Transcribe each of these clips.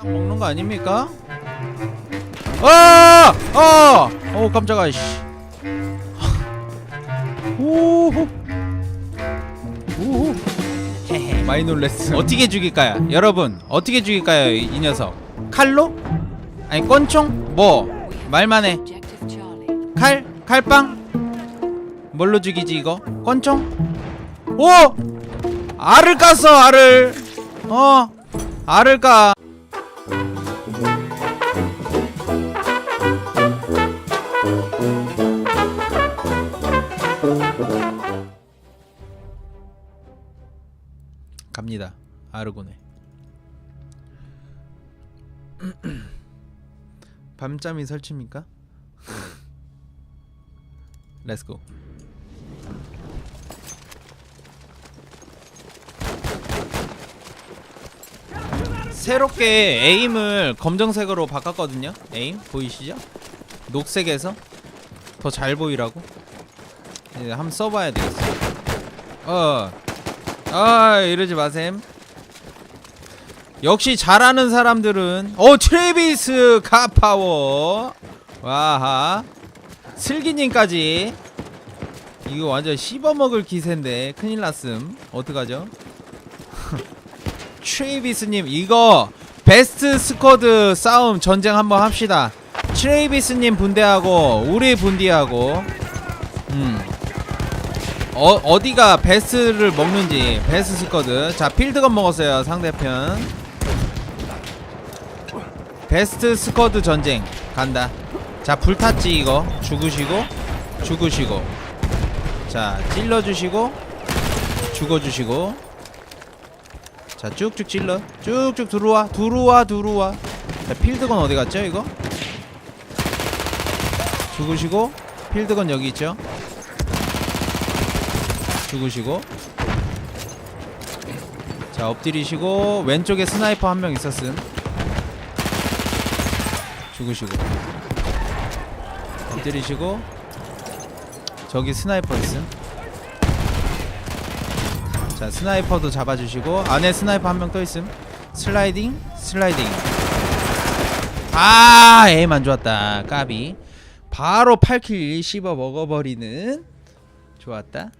딱 먹는 거 아닙니까? 아! 아! 어 깜짝아 씨. 오호. 오호. 많이 놀랬어. 어떻게 죽일까요? 여러분, 어떻게 죽일까요? 이, 이 녀석. 칼로? 아니 권총? 뭐? 말만 해. 칼? 칼빵? 뭘로 죽이지 이거? 권총? 오! 알을 깠어 알을 어 알을 까 갑니다. 아르고네. 밤잠이 설치입니까? 렛츠고 새롭게 에임을 검정색으로 바꿨거든요. 에임 보이시죠? 녹색에서 더 잘 보이라고? 이제 한번 써봐야 되겠어 어. 아 이러지 마셈. 역시 잘하는 사람들은 오 트레비스 카파워. 와하. 슬기님까지. 이거 완전 씹어먹을 기세인데 큰일 났음. 어떡하죠? 트레이비스님 이거 베스트 스쿼드 싸움 전쟁 한번 합시다. 트레이비스님 분대하고 우리 분대하고. 음 어, 어디가 베스트를 먹는지 베스트 스쿼드. 자 필드건 먹었어요 상대편. 베스트 스쿼드 전쟁. 간다. 자 불탔지 이거. 죽으시고 죽으시고. 자 찔러주시고 죽어주시고. 자 쭉쭉 찔러. 쭉쭉 들어와 들어와 들어와. 자 필드건 어디 갔죠 이거? 죽으시고 필드건 여기 있죠 죽으시고. 자 엎드리시고 왼쪽에 스나이퍼 한 명 있었음. 죽으시고. 엎드리시고 저기 스나이퍼 있음. 자 스나이퍼도 잡아주시고 안에 스나이퍼 한 명 또 있음. 슬라이딩 슬라이딩. 아 에임 안 좋았다. 까비. 바로 8킬 씹어 먹어버리는 좋았다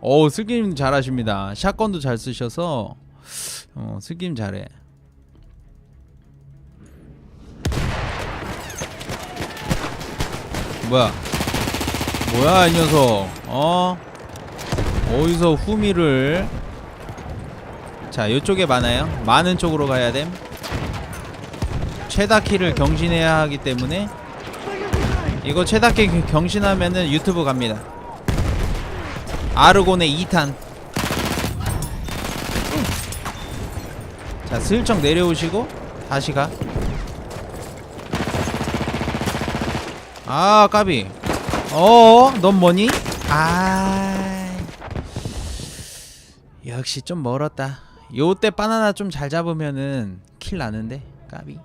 오 슬기님 잘하십니다. 샷건도 잘 쓰셔서 어 슬기님 잘해. 뭐야? 뭐야 이 녀석? 어? 어디서 후미를? 자 요쪽에 많아요. 많은 쪽으로 가야 됨. 최다 키를 경신해야 하기 때문에 이거 최다 키 경신하면은 유튜브 갑니다 아르곤의 2탄. 자 슬쩍 내려오시고 다시 가. 아 까비. 어어 넌 뭐니? 아 역시 좀 멀었다. 요때 바나나 좀 잘 잡으면은 킬 나는데 까비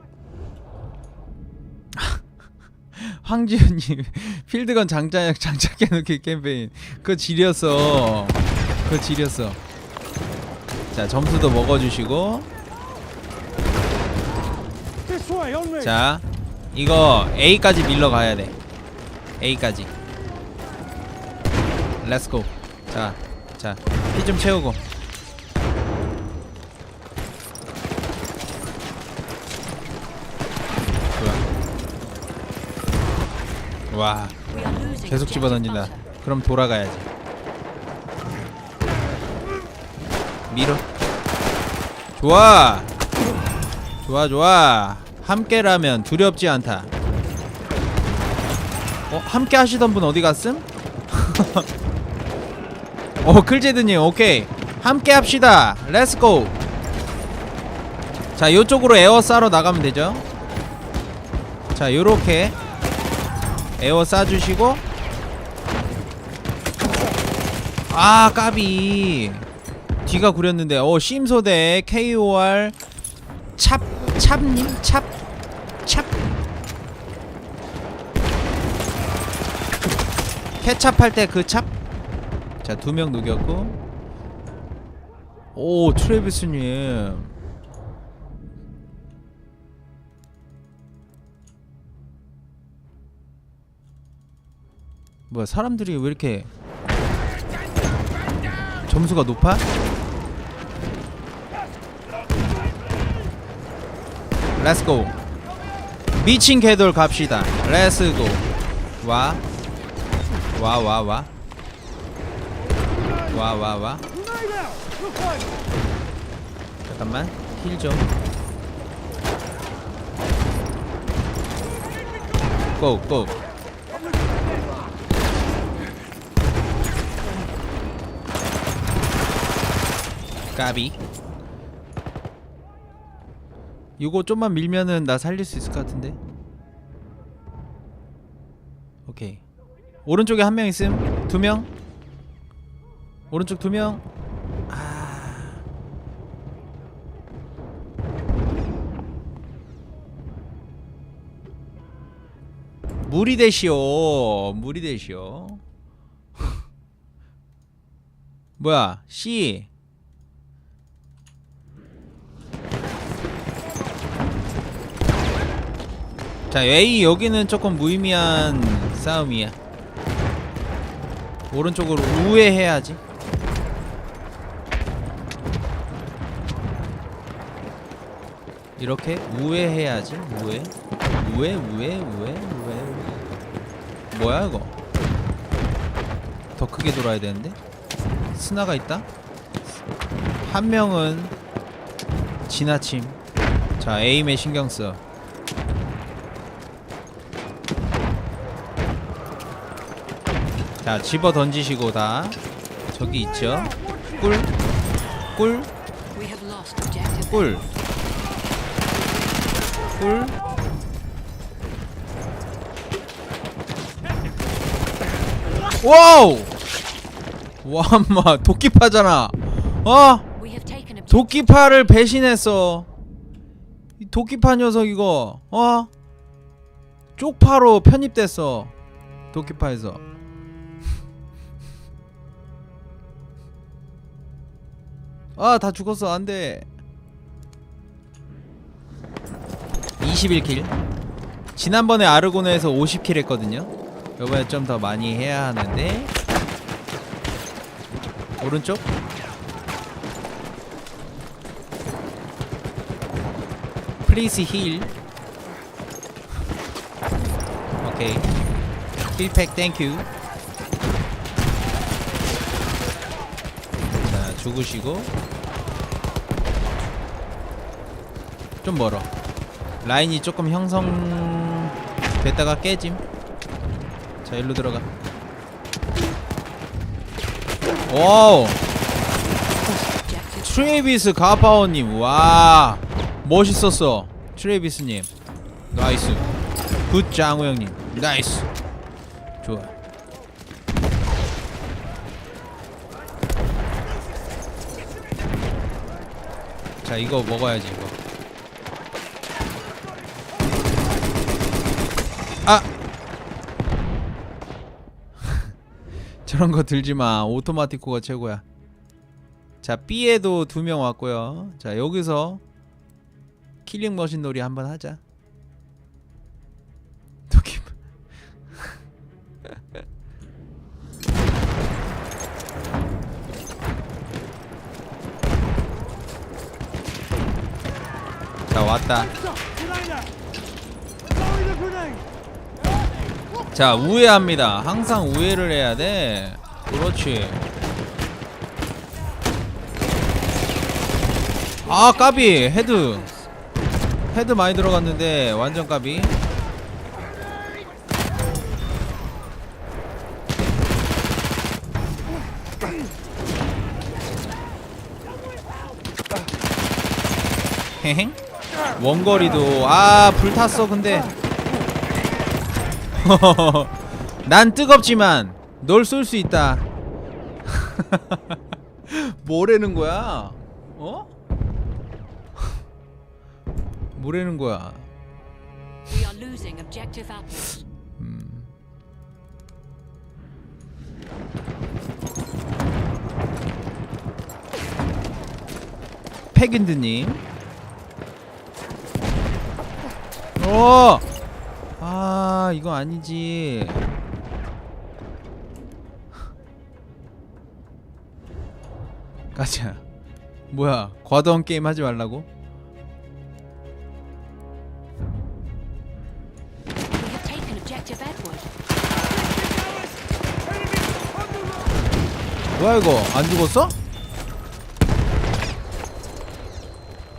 황지현님 필드건 장착 장착해놓기 캠페인. 그거 지렸어. 그거 지렸어. 자 점수도 먹어주시고. 자 이거 A까지 밀러 가야 돼. A까지. 렛츠고 자자 피 좀 채우고 와 계속 집어던진다. 그럼 돌아가야지. 밀어. 좋아. 좋아 좋아. 함께라면 두렵지 않다. 어? 함께 하시던 분 어디 갔음? 어 클제드님 오케이. 함께 합시다. 렛츠고 자 요쪽으로 에어 싸러 나가면 되죠? 자 요렇게 에어 싸주시고. 아 까비. 뒤가 구렸는데. 어 심소대 KOR 찹 찹님? 찹 찹. 케찹 할 때 그 찹? 자 두 명 녹였고. 오 트레비스님 뭐야 사람들이 왜 이렇게 점수가 높아? 렛츠고 미친 개돌 갑시다. 렛츠고 와. 와 와 와. 와 와 와. 잠깐만. 힐좀. 고고 까비. 이거 좀만 밀면은 나 살릴 수 있을 것 같은데. 오케이. 오른쪽에 한 명 있음. 두 명. 오른쪽 두명. 아... 무리 되시오. 무리 되시오. 뭐야? C 자 A 여기는 조금 무의미한 싸움이야. 오른쪽으로 우회해야지. 이렇게 우회해야지. 우회. 우회 우회 우회 우회. 뭐야 이거? 더 크게 돌아야 되는데? 스나가 있다? 한 명은 지나침. 자 에임에 신경 써 자 집어 던지시고 다 저기 있죠 꿀 꿀. 꿀, 꿀. 와우! 와, 엄마 도끼파잖아. 어? 도끼파를 배신했어. 이 도끼파 녀석 이거, 어? 쪽파로 편입됐어. 도끼파에서. 아, 다 죽었어. 안 돼. 21킬. 지난번에 아르고노에서 50킬 했거든요. 이번에 좀 더 많이 해야 하는데. 오른쪽? 플리즈 힐. 오케이. 힐팩 땡큐. 자, 죽으시고. 좀 멀어. 라인이 조금 형성 됐다가 깨짐. 자, 일로 들어가. 오! Objective. 트레이비스 가파오님 와 멋있었어 트레이비스님 나이스 굿 장우 형님 나이스 좋아 자 이거 먹어야지 이거 아 저런 거 들지마 오토마티코가 최고야 자 B에도 두 명 왔고요. 자 여기서 킬링 머신 놀이 한번 하자. 도끼. 자 왔다. 자 우회합니다. 항상 우회를 해야 돼. 그렇지. 아 까비 헤드 헤드 많이 들어갔는데 완전 까비 헤행 원거리도 아 불탔어 근데 난 뜨겁지만 널 쏠 수 있다 뭐라는 거야 어? 뭐라는 거야. 음. 패긴드님 오! 아 이거 아니지. 가자. 뭐야 과도한 게임 하지 말라고? 뭐야 이거? 안 죽었어?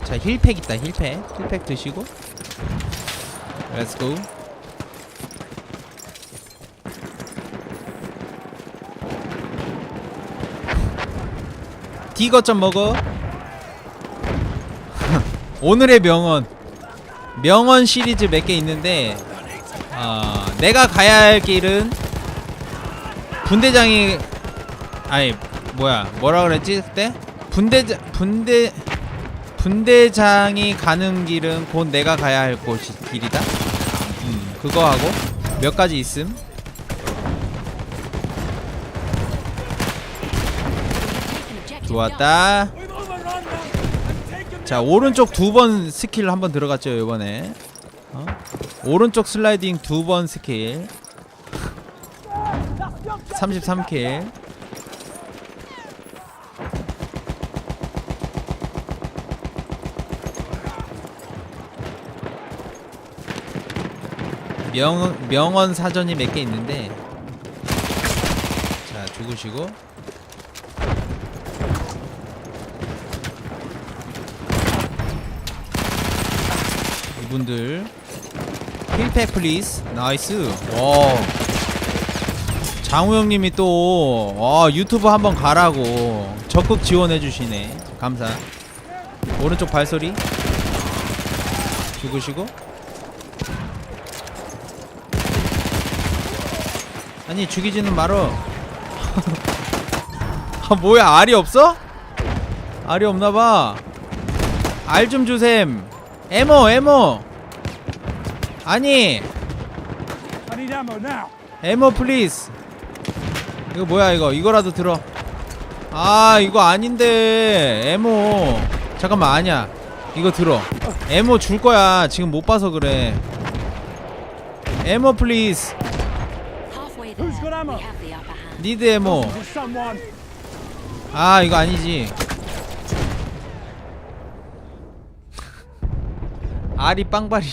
자 힐팩 있다 힐팩. 힐팩 드시고. 렛츠고 디거 좀 먹어. 오늘의 명언. 명언 시리즈 몇 개 있는데 어, 내가 가야 할 길은 분대장이 아니 뭐야 뭐라 그랬지 그때 분대장 분대 분대장이 가는 길은 곧 내가 가야 할 곳이 길이다. 음 그거 하고 몇 가지 있음. 좋았다. 자 오른쪽 두 번 스킬 한번 들어갔죠 이번에. 어? 오른쪽 슬라이딩 두 번 스킬. 33킬. 명 명언 사전이 몇 개 있는데 자 죽으시고 이분들. 힐팩 플리즈. 나이스. 와 장우 형님이 또 와, 유튜브 한번 가라고 적극 지원해 주시네. 감사. 오른쪽 발소리. 죽으시고. 아니 죽이지는 말어. 아 뭐야 알이 없어? 알이 없나봐. 알 좀 주셈 에모 에모. 아니. 에모 플리즈 이거 뭐야 이거? 이거라도 들어. 아 이거 아닌데. 에모. 잠깐만 아니야. 이거 들어. 에모 줄 거야. 지금 못 봐서 그래. 에모 플리즈. 니드 에모. 아 이거 아니지 아리 빵바리.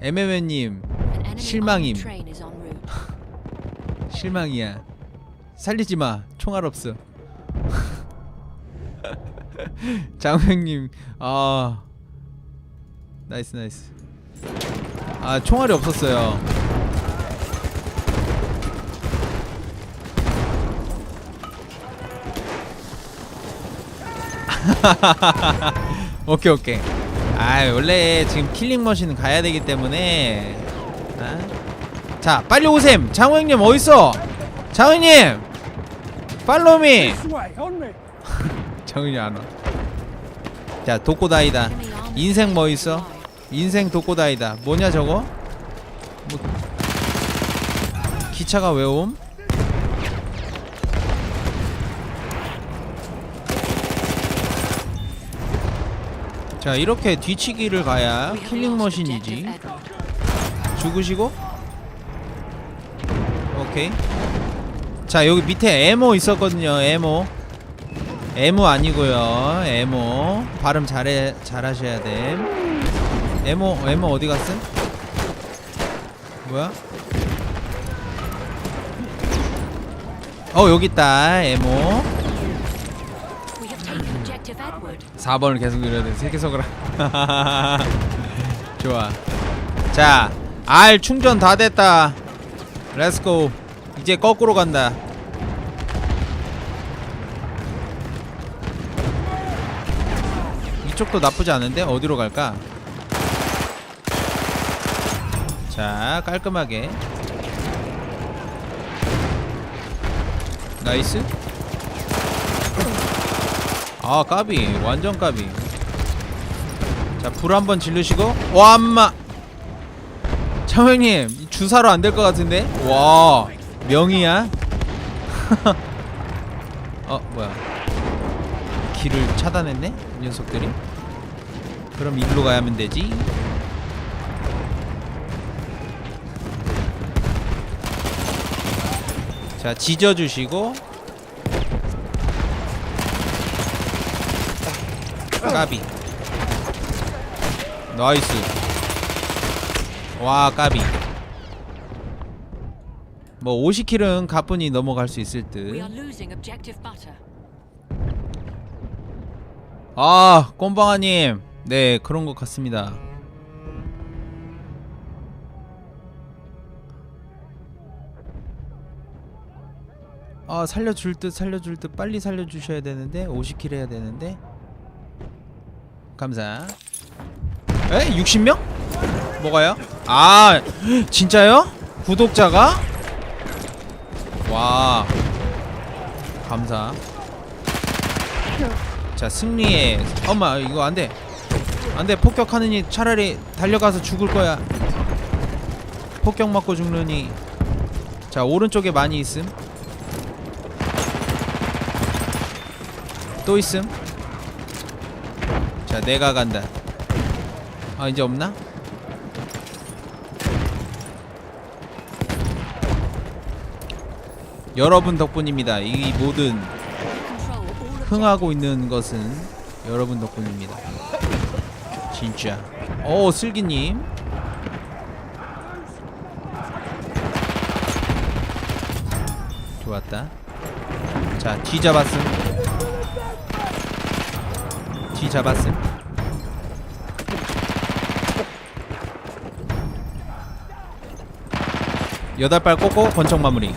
MMN님 실망임. 실망이야. 살리지마. 총알 없어. 장우형님 아. 나이스 나이스. 아 총알이 없었어요. 오케이 오케이 아 원래 지금 킬링 머신 가야 되기 때문에 아? 자 빨리 오셈 장우 형님 어딨어 장우 형님 팔로미 형님 안와 자 독고다이다 인생 뭐 train 있어? arrived. 인생 독고다이다 뭐냐 저거? 뭐 기차가 왜 옴? 자 이렇게 뒤치기를 가야 We have 킬링 lost 머신이지. objective Edward. 죽으시고. 오케이. 자 여기 밑에 에모 있었거든요 에모. 에모 아니고요 에모. 발음 잘해 잘하셔야 돼 에모 에모 어디 갔음? 뭐야? 어 여기 있다 에모 4번을 계속 누려야 돼. 세계석을. 좋아. 자, R 충전 다 됐다. 렛츠고. 이제 거꾸로 간다. 이쪽도 나쁘지 않은데 어디로 갈까? 자, 깔끔하게. 나이스. 아 까비. 완전 까비. 자 불 한번 질르시고. 와 엄마. 차장님. 이 주사로 안 될 것 같은데? 와 명이야? 어 뭐야. 길을 차단했네? 이 녀석들이? 그럼 일로 가야면 되지? 자 지져주시고 까비 나이스 와 까비 뭐 50킬은 가뿐히 넘어갈 수 있을 We are 듯 losing objective butter. 아, 꼼방아님. 네, 그런 것 같습니다. 아, 살려줄 듯, 살려줄 듯, 빨리 살려주셔야 되는데, 50킬 해야 되는데. 감사. 에? 60명? 뭐가요? 아, 진짜요? 구독자가? 와. 감사. 자 승리의 엄마 이거 안돼 안돼 폭격하느니 차라리 달려가서 죽을 거야 폭격 맞고 죽느니 자 오른쪽에 많이 있음 또 있음 자 내가 간다 아 이제 없나? 여러분 덕분입니다 이 모든. 흥하고 있는 것은 여러분 덕분입니다. 진짜. 오 슬기님. 좋았다. 자, 뒤 잡았음. 뒤 잡았음. 여덟 발 꽂고 권총 마무리.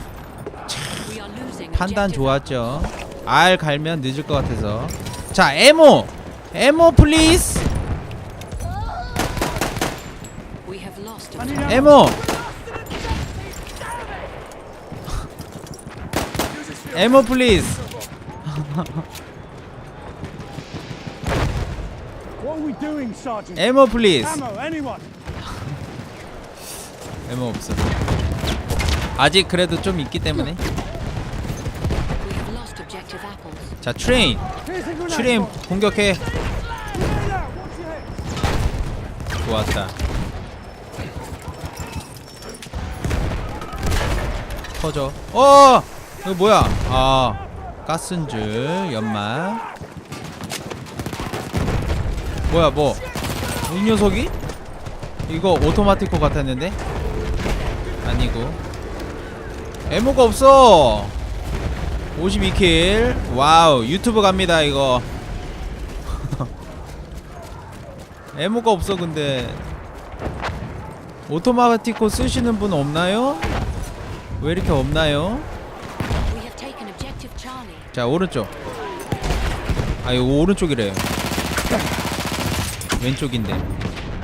판단 좋았죠. R 갈면 늦을 것 같아서. 자, 에모. 에모 플리즈. 에모. 에모 플리즈. 에모 플리즈. 에모 없어. 아직 그래도 좀 있기 때문에. 자, 트레인. 트레인. 공격해. 좋았다. 터져. 어! 이거 뭐야? 아, 가스인 줄 연막. 뭐야, 뭐? 이 녀석이? 이거 오토마티코 같았는데? 아니고. 에모가 없어. 52킬. 와우, 유튜브 갑니다, 이거. 에모가 없어 근데 오토마티코 쓰시는 분 없나요? 왜 이렇게 없나요? 자 오른쪽 아 이거 오른쪽이래요 왼쪽인데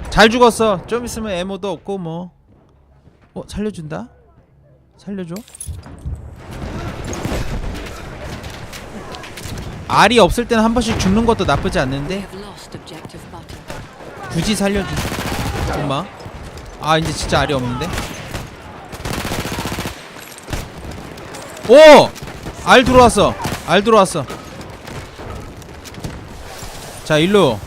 잘 죽었어 좀 있으면 에모도 없고 뭐 어? 살려준다? 살려줘? 알이 없을 때는 한 번씩 죽는 것도 나쁘지 않는데. 굳이 살려줘 엄마 아 이제 진짜 알이 없는데 오! 알 들어왔어 알 들어왔어 자 일로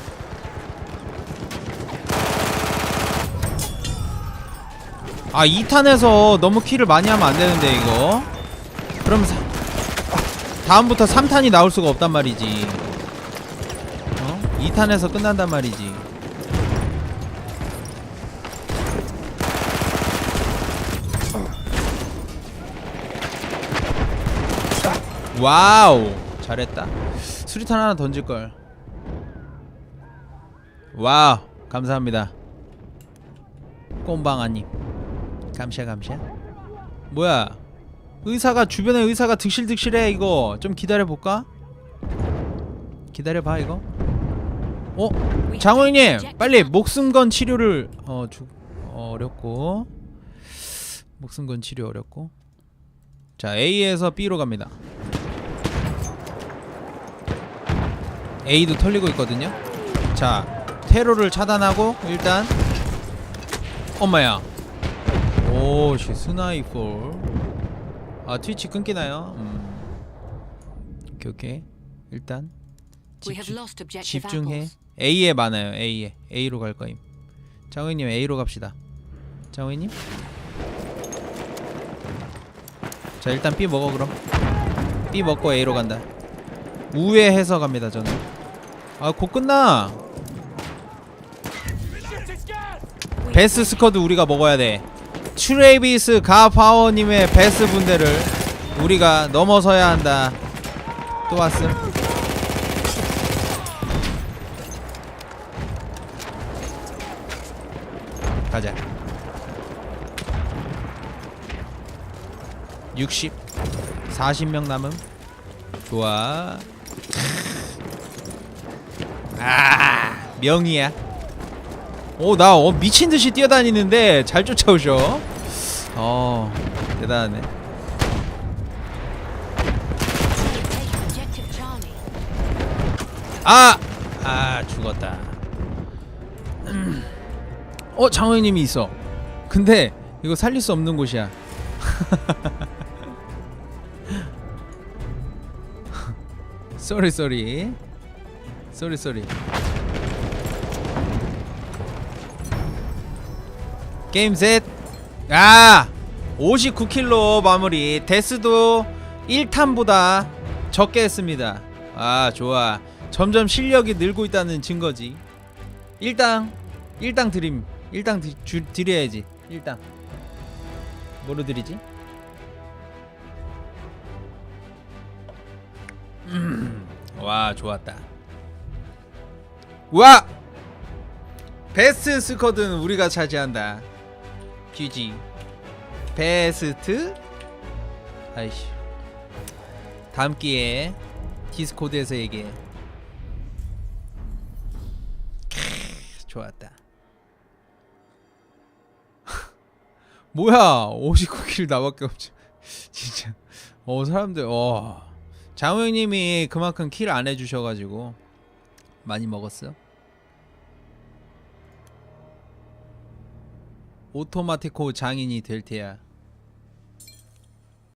아 2탄에서 너무 킬을 많이 하면 안 되는데 이거. 그럼 사, 다음부터 3탄이 나올 수가 없단 말이지. 어? 2탄에서 끝난단 말이지. 와우. 잘했다. 수리탄 하나 던질걸. 와우. 감사합니다. 꼼방아님 감샤 감샤 뭐야? 의사가 주변에 의사가 득실득실해 이거. 좀 기다려볼까? 기다려봐 이거. 어? 장호님 빨리. 목숨 건 치료를 어 주, 어렵고. 목숨 건 치료 어렵고. 자 A에서 B로 갑니다. A도 털리고 있거든요. 자 테러를 차단하고 일단 엄마야 오씨 스나이퍼 아 트위치 끊기나요? 음 오케이 오케이 일단 집중- apples. A에 많아요. A에. A로 갈 거임. 장호님 A로 갑시다. 장호님. 자 일단 B 먹어 그럼. B 먹고 A로 간다. 우회 해서 갑니다 저는. 아곧 끝나! 베스 스쿼드 우리가 먹어야 돼 트레이비스 가파워님의 베스 분대를 우리가 넘어서야 한다. 또 왔음. 가자. 60 40명 남음. 좋아. 아 명이야. 오나 어, 미친 듯이 뛰어다니는데 잘 쫓아오셔 어 대단하네. 아! 아 죽었다 음. 어 장호님이 있어 근데 이거 살릴 수 없는 곳이야 쏘리 쏘리 쏘리 쏘리 게임 셋 아! 59킬로 마무리. 데스도 1탄보다 적게 했습니다. 아 좋아. 점점 실력이 늘고 있다는 증거지. 1당 1당 드림 1당 드, 주, 드려야지. 1당. 뭐로 드리지? 음, 와 좋았다. 와! 베스트 스쿼드는 우리가 차지한다 GG 베스트. 아이씨. 다음 기회에 디스코드에서 얘기해. 크, 좋았다. 뭐야 59킬 나밖에 없지. 진짜. 어 사람들 어. 장우 형님이 그만큼 킬 안 해주셔가지고 많이 먹었어 오토마티코 장인이 될 테야